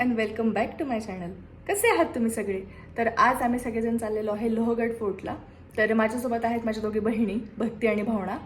And welcome back to my channel कसे आहात तुम्ही सगळे? तर आज आम्ही सगळेजण चाललेलो आहे लोहगड फोर्टला. तर माझ्यासोबत आहेत माझ्या दोघी बहिणी भक्ती आणि भावना.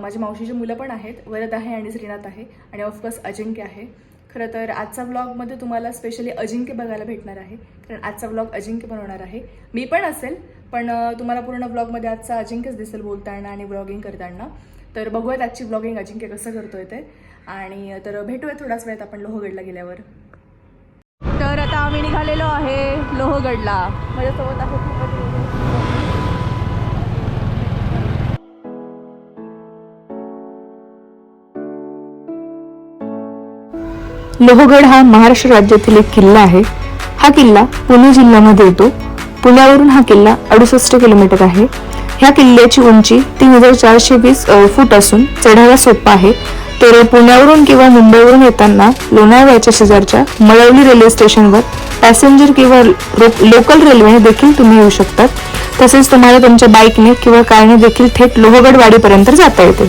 माझ्या मावशीची मुलं पण आहेत वरद आहे आणि श्रीनाथ आहे. आणि ऑफकोर्स अजिंक्य आहे. खरं तर आजचा व्लॉगमध्ये तुम्हाला स्पेशली अजिंक्य बघायला भेटणार आहे. कारण आजचा व्लॉग अजिंक्य बनवणार आहे. मी पण असेल पण तुम्हाला पूर्ण व्लॉगमध्ये आजचा अजिंक्यच दिसेल बोलताना आणि व्लॉगिंग करताना. तर बघूयात आजची व्लॉगिंग अजिंक्य कसं करतोय ते. आणि तर भेटूया थोडाच वेळात आपण लोहगडला गेल्यावर. आता आम्ही निघालेलो आहे लोहगडला. माझ्यासोबत आहे लोहगड हा महाराष्ट्र राज्यातील एक किल्ला आहे. हा किल्ला पुणे जिल्ह्यामध्ये येतो. पुण्यावरून हा किल्ला अडुसष्ट किलोमीटर आहे. ह्या किल्ल्याची उंची तीन हजार चारशे वीस फूट असून चढायला सोपा आहे. तर पुण्यावरून किंवा मुंबईवरून येताना लोणावळ्याच्या शेजारच्या मळवली रेल्वे स्टेशनवर पॅसेंजर किंवा लोकल रेल्वेने देखील तुम्ही येऊ शकतात. तसेच तुम्हाला तुमच्या बाईकने किंवा कारने देखील थेट लोहगडवाडीपर्यंत जाता येते.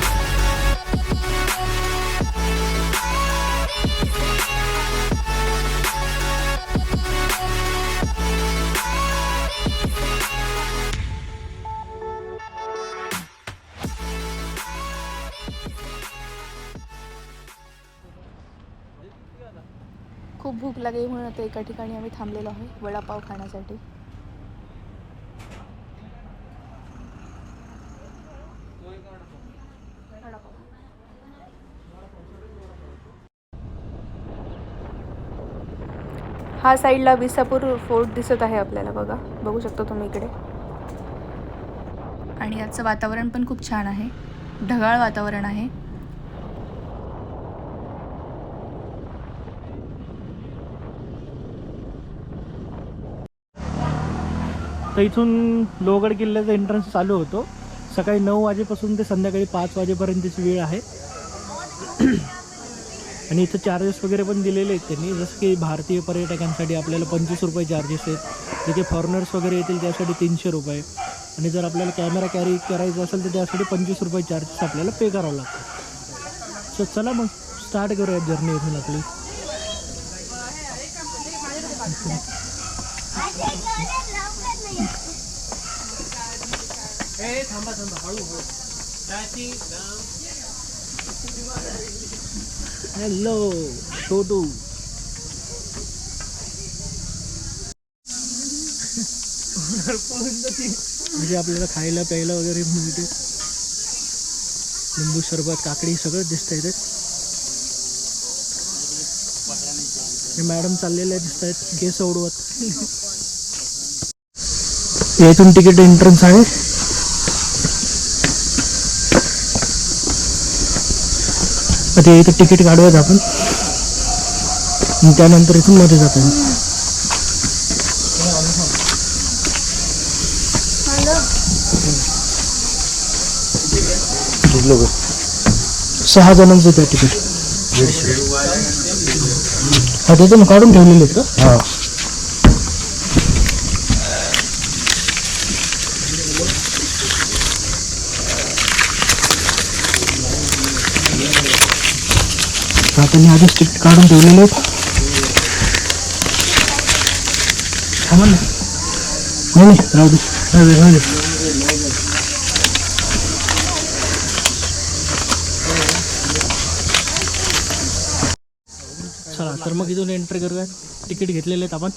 खूप म्हणून आता एका ठिकाणी आम्ही थांबलेलो आहे वडापाव खाण्यासाठी. हा साईडला विसापूर फोर्ट दिसत आहे आपल्याला बघा. बघू शकतो तुम्ही इकडे. आणि आजचं वातावरण पण खूप छान आहे. ढगाळ वातावरण आहे. तर इथून लोहगड किल्ल्याचा एंट्रन्स चालू होतो. सकाळी नऊ वाजेपासून ते संध्याकाळी पाच वाजेपर्यंतची वेळ आहे. आणि इथं चार्जेस वगैरे पण दिलेले आहेत त्यांनी. जसं की भारतीय पर्यटकांसाठी आपल्याला पंचवीस रुपये चार्जेस आहेत. जे फॉरेनर्स वगैरे येतील त्यासाठी तीनशे रुपये. आणि जर आपल्याला कॅमेरा कॅरी करायचा असेल तर त्यासाठी पंचवीस रुपये चार्जेस आपल्याला पे करावं लागतं सो चला मग स्टार्ट करूया जर्नी इथून आपली. हॅलो टोटू म्हणजे आपल्याला खायला प्यायला वगैरे मिळते. लिंबू सरबत काकडी सगळं दिसत ते मॅडम चाललेल्या दिसत आहेत केस ओढवत यातून तिकीट एंट्रन्स आहे. आता इथं तिकीट काढूयात आपण. आणि त्यानंतर इथून मध्ये जातो सहा जणांचं त्या तिकीट. हा तिथून काढून ठेवलेले आहेत का? हा. त्यांनी आधीच तिकीट काढून ठेवलेले आहेत नाही राहू दे. राहू दे चला तर मग इथून एंट्री करूयात. तिकीट घेतलेले आहेत आपण.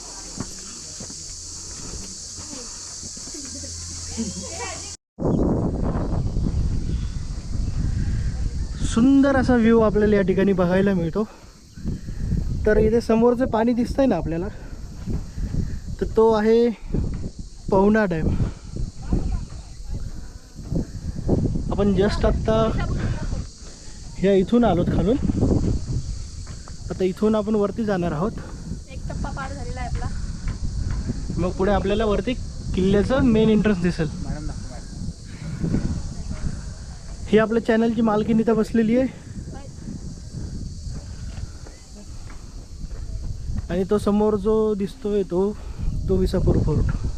सुंदर असा व्ह्यू आपल्याला या ठिकाणी बघायला मिळतो. तर इथे समोरचं पाणी दिसतंय ना आपल्याला? तर तो आहे पवना डॅम आपण जस्ट आत्ता ह्या इथून आलोत खालून. आता इथून आपण वरती जाणार आहोत. एक टप्पा पार झालेला आहे आपला. मग पुढे आपल्याला वरती किल्ल्याचं मेन एंट्रन्स दिसेल. ही आपल्या चॅनलची मालकीन इथं बसलेली आहे. आणि तो समोर जो दिसतोय तो तो विसापूर फोर्ट.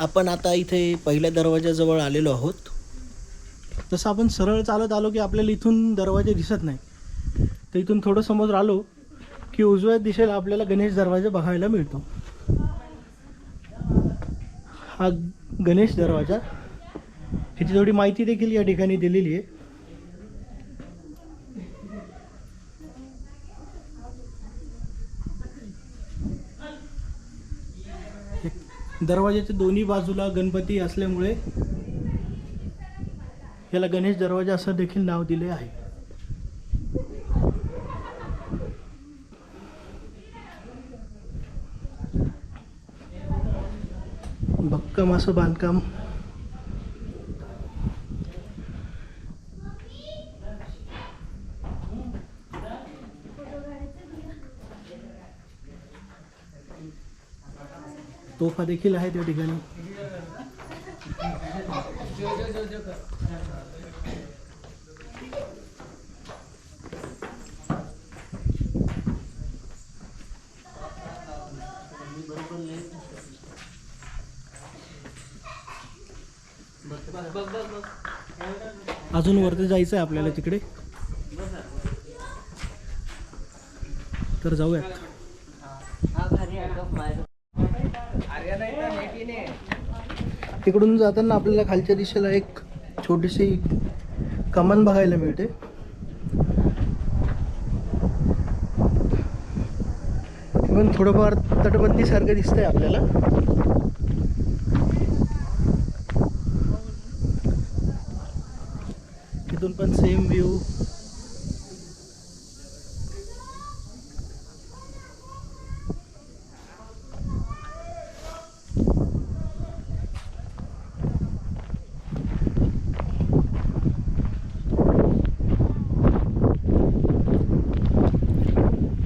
आपण आता इथे पहिल्या दरवाजाजवळ आलेलो आहोत. जसं आपण सरळ चालत आलो की आपल्याला इथून दरवाजे दिसत नाही. तर इथून थोडं समोर आलो की उजव्या दिशेला आपल्याला गणेश दरवाजा बघायला मिळतो. हा गणेश दरवाजा. ह्याची थोडी माहिती देखील या ठिकाणी दिलेली आहे. दरवाजाच्या दोन्ही बाजूला गणपती असल्यामुळे याला गणेश दरवाजा असं देखील नाव दिले आहे. भक्कम असं बांधकाम तोफा देखील आहे त्या ठिकाणी. अजून वरती जायचं आहे आपल्याला तिकडे. तर जाऊयात. तिकडून जाताना आपल्याला खालच्या दिशेला एक छोटीशी कमान बघायला मिळते. इव्हन थोडंफार तटबंदीसारखं दिसतंय आपल्याला. तिथून पण सेम व्ह्यू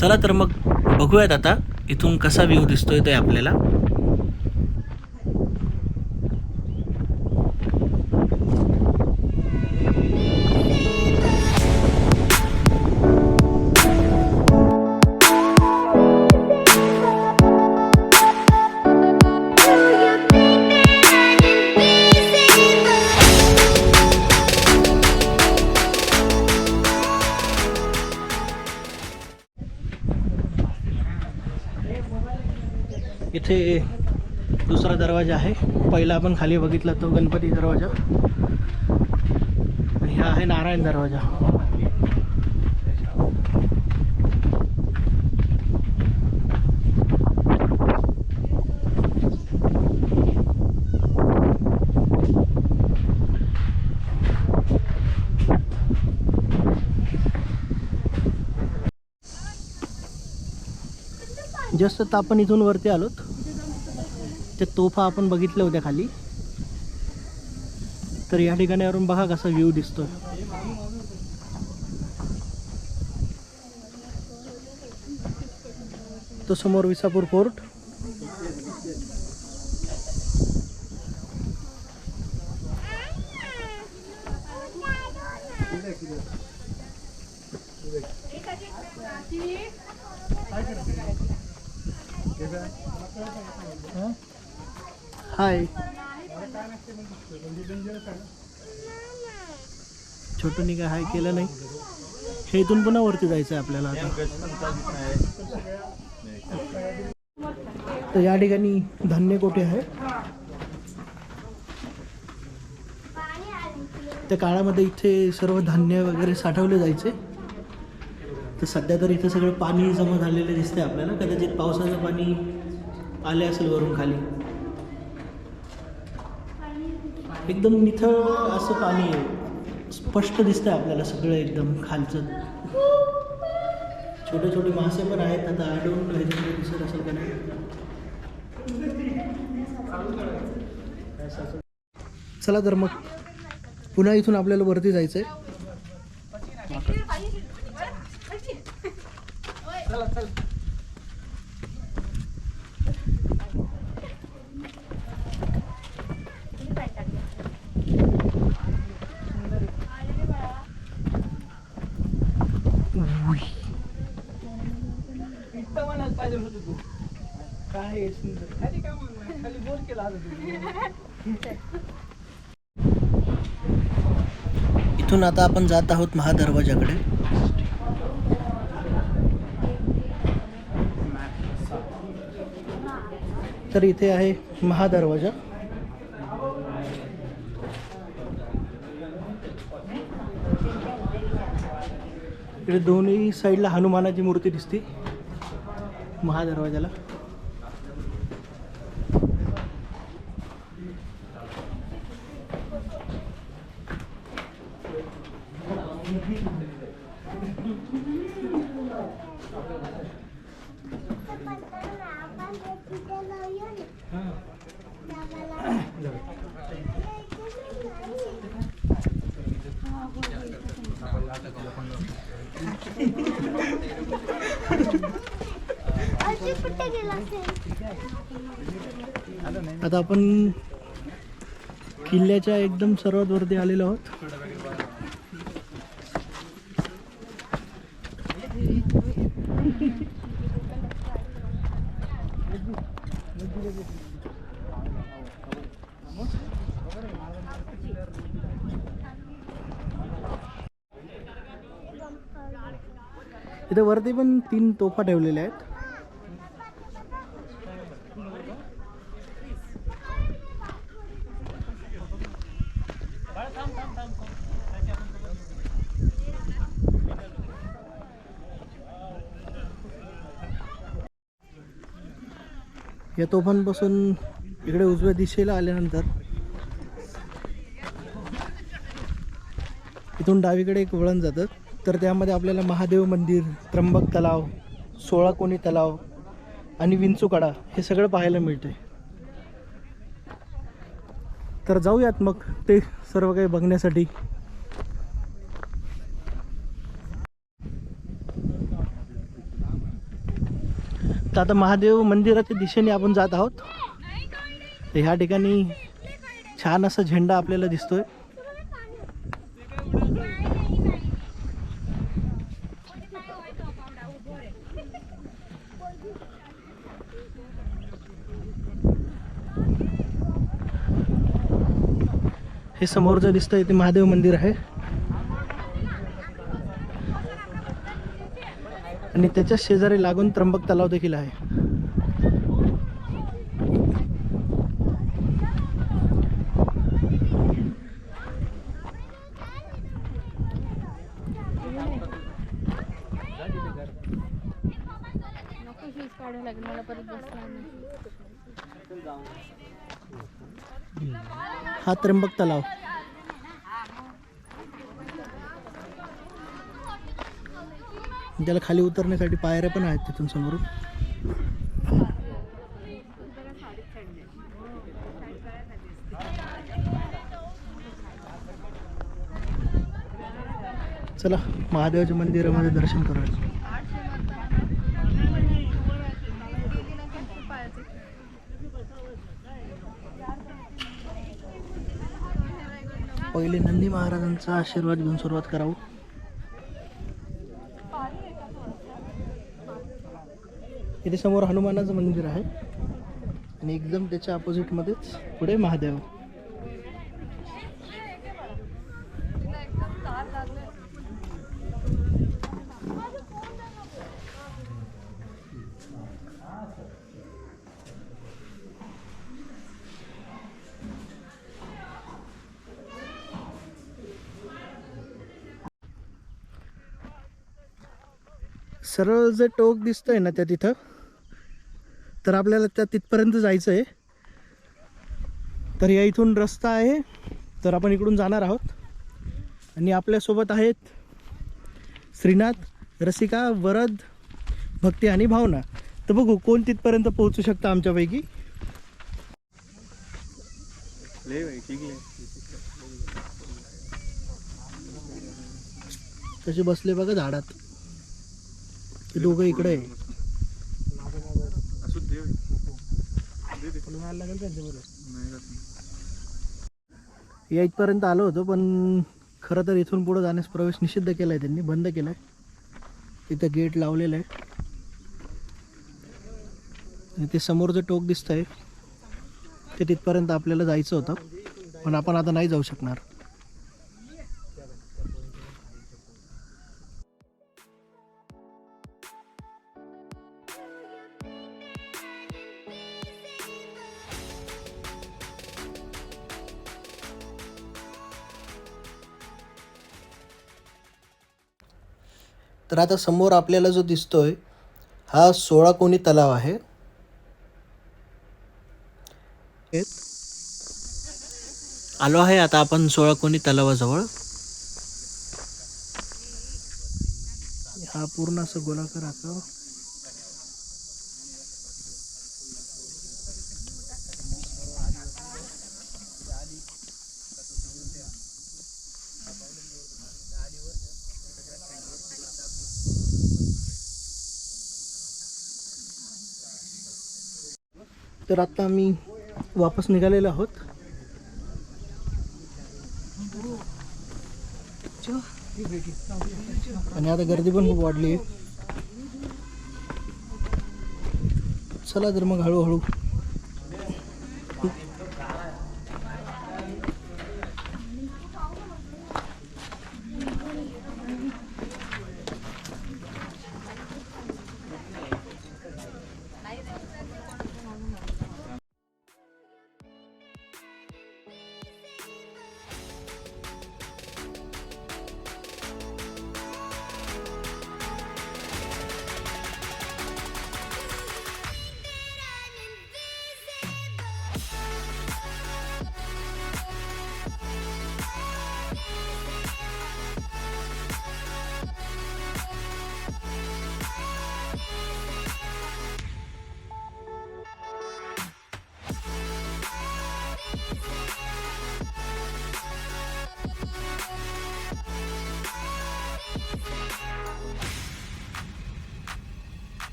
चला तर मग बघूयात आता इथून कसा व्ह्यू दिसतोय ते आपल्याला. इथे दुसरा दरवाजा आहे. पहिला आपण खाली बघितला तो गणपती दरवाजा. आणि हा आहे नारायण दरवाजा. जस्ट आता आपण इथून वरती आलोत त्या तोफा आपण बघितल्या होत्या खाली. तर या ठिकाणावरून बघा कसा व्ह्यू दिसतोय. तो समोर विसापूर फोर्ट हाय छोटूनी काय हाय केलं नाही. हे इथून पुन्हा वरती जायचं आहे आपल्याला आता. तर या ठिकाणी धान्य कोठे आहे? त्या काळामध्ये इथे सर्व धान्य वगैरे साठवले जायचे. तर सध्या तर इथे सगळं पाणी जमा झालेलं दिसतंय आपल्याला. कदाचित पावसाचं पाणी आले असेल वरून खाली. एकदम निथळ असं पाणी आहे स्पष्ट आहे आपल्याला सगळं एकदम खालचं. छोटे छोटे मासे पण आहेत आता आढळून ह्याच्यामध्ये दिसत असेल का नाही? चला तर मग पुन्हा इथून आपल्याला वरती जायचंय. काय इथून आता आपण जात आहोत महादरवाजाकडे. तर इथे आहे महादरवाजा. इकडे दोन्ही साईडला हनुमानाची मूर्ती दिसते. महादरवाजाला. आता आपण किल्ल्याच्या एकदम सर्वात वरती आलेलो आहोत. इथे वरती पण तीन तोफा ठेवलेल्या आहेत. या तोफांपासून इकडे उजव्या दिशेला आल्यानंतर इथून डावीकडे एक वळण जातं. तर त्यामध्ये आपल्याला महादेव मंदिर त्र्यंबक तलाव सोळा कोणी तलाव आणि विंचूकडा हे सगळं पाहायला मिळते तर जाऊयात मग ते सर्व काही बघण्यासाठी. तर आता महादेव मंदिराच्या दिशेने आपण जात आहोत. तर ह्या ठिकाणी छान असा झेंडा आपल्याला दिसतोय. हे समोरचं दिसतंय ते महादेव मंदिर आहे. आणि त्याच्या शेजारी लागून त्र्यंबक तलाव देखील आहे. हा त्र्यंबक तलाव. त्याला खाली उतरण्यासाठी पायऱ्या पण आहेत तिथून समोरून. चला महादेवाच्या मंदिरामध्ये दर्शन करायचं पहिले नंदी महाराजांचा आशीर्वाद घेऊन सुरुवात करावं. इथे समोर हनुमानाचं मंदिर आहे. आणि एकदम त्याच्या अपोजिटमध्येच पुढे महादेव. सरळ जे टोक दिसतंय ना त्या तिथं तर आपल्याला त्या तिथपर्यंत जायचं आहे तर या इथून रस्ता आहे. तर आपण इकडून जाणार आहोत. आणि आपल्यासोबत आहेत श्रीनाथ रसिका वरद भक्ती आणि भावना. तर बघू कोण तिथपर्यंत पोहोचू शकतं आमच्यापैकी. तसे बसले बघा झाडात. दोघं इकडे आहे. या इथपर्यंत आलो होतो पण खरं तर इथून पुढे जाण्यास प्रवेश निषिद्ध केला आहे त्यांनी बंद केला आहे इथं गेट लावलेलं आहे. आणि ते समोरचं टोक दिसत आहे ते तिथपर्यंत आपल्याला जायचं होतं पण आपण आता नाही जाऊ शकणार. तर आता समोर आपल्याला जो दिसतोय हा सोळा कोणी तलाव आहे. आलो आहे आता आपण सोळा कोणी तलावाजवळ. हा पूर्ण असं गोलाकार आकार. तर आता आम्ही वापस निघालेलो आहोत. आणि आता गर्दी पण खूप वाढली आहे. चला तर मग हळूहळू.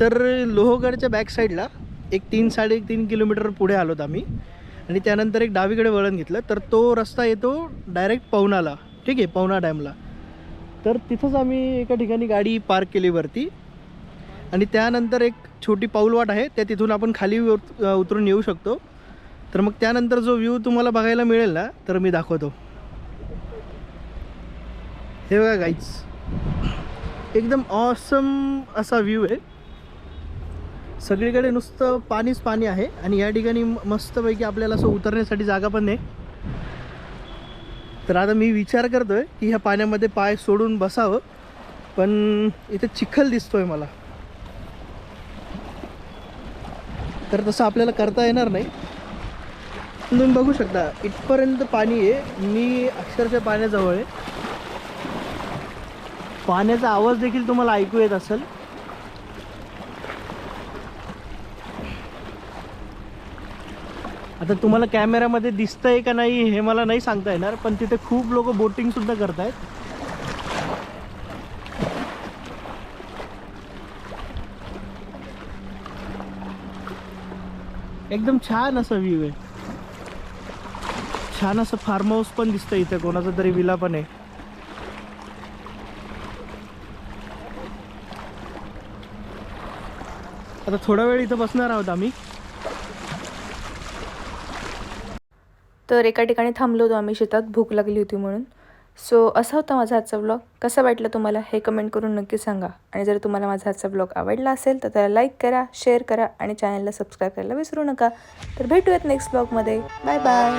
तर लोहगडच्या बॅक साईडला एक तीन साडेतीन किलोमीटर पुढे आलोत आम्ही. आणि त्यानंतर एक डावीकडे वळण घेतलं. तर तो रस्ता येतो डायरेक्ट पवनाला. ठीक आहे पवना डॅमला तर तिथंच आम्ही एका ठिकाणी गाडी पार्क केली वरती. आणि त्यानंतर एक छोटी पाऊलवाट आहे. त्या तिथून आपण खाली उत- उतरून येऊ शकतो. तर मग त्यानंतर जो व्ह्यू तुम्हाला बघायला मिळेल ना तर मी दाखवतो. हे बघा गाईच एकदम ऑसम असा व्ह्यू आहे. सगळीकडे नुसतं पाणीच पाणी आहे आणि या ठिकाणी मस्तपैकी आपल्याला असं उतरण्यासाठी जागा पण आहे. तर आता मी विचार करतोय की ह्या पाण्यामध्ये पाय सोडून बसावं पण इथे चिखल दिसतोय मला. तर तसं आपल्याला करता येणार नाही. तुम्ही बघू शकता इथपर्यंत पाणी आहे. मी अक्षरशः पाण्याजवळ आहे. पाण्याचा आवाज देखील तुम्हाला ऐकू येत असेल. आता तुम्हाला कॅमेऱ्यामध्ये दिसतंय का नाही हे मला नाही सांगता येणार पण तिथे खूप लोक बोटिंग सुद्धा करतायत. एकदम छान असं व्ह्यू आहे. छान असं फार्म हाऊस पण दिसतं इथे कोणाचा तरी विला पण आहे. आता थोडा वेळ इथं बसणार आहोत आम्ही. तर एका ठिकाणी थांबलो होतो आम्ही शेतात भूक लागली होती म्हणून. सो असा होता माझा आजचा ब्लॉग कसा वाटला तुम्हाला हे कमेंट करून नक्की सांगा. आणि जर तुम्हाला माझा आजचा ब्लॉग आवडला असेल तर त्याला लाईक करा शेअर करा आणि चॅनलला सबस्क्राईब करायला विसरू नका. तर भेटूयात नेक्स्ट ब्लॉगमध्ये बाय बाय